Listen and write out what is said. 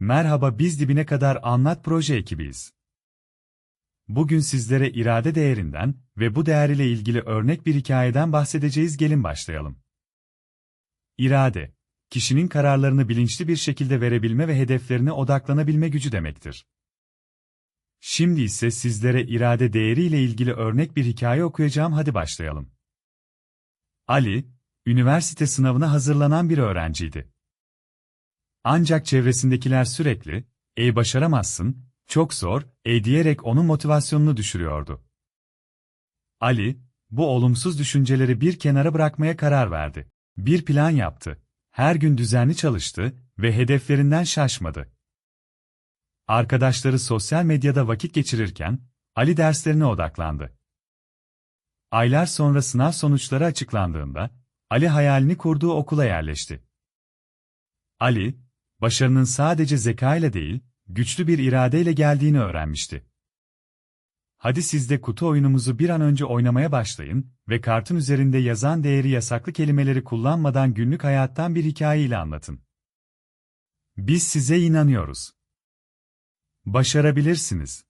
Merhaba biz dibine kadar anlat proje ekibiyiz. Bugün sizlere irade değerinden ve bu değer ile ilgili örnek bir hikayeden bahsedeceğiz gelin başlayalım. İrade, kişinin kararlarını bilinçli bir şekilde verebilme ve hedeflerine odaklanabilme gücü demektir. Şimdi ise sizlere irade değeri ile ilgili örnek bir hikaye okuyacağım hadi başlayalım. Ali, üniversite sınavına hazırlanan bir öğrenciydi. Ancak çevresindekiler sürekli, ''Ey başaramazsın, çok zor, ey'' diyerek onun motivasyonunu düşürüyordu. Ali, bu olumsuz düşünceleri bir kenara bırakmaya karar verdi. Bir plan yaptı. Her gün düzenli çalıştı ve hedeflerinden şaşmadı. Arkadaşları sosyal medyada vakit geçirirken, Ali derslerine odaklandı. Aylar sonra sınav sonuçları açıklandığında, Ali hayalini kurduğu okula yerleşti. Ali, başarının sadece zekayla değil, güçlü bir iradeyle geldiğini öğrenmişti. Hadi siz de kutu oyunumuzu bir an önce oynamaya başlayın ve kartın üzerinde yazan değeri yasaklı kelimeleri kullanmadan günlük hayattan bir hikaye ile anlatın. Biz size inanıyoruz. Başarabilirsiniz.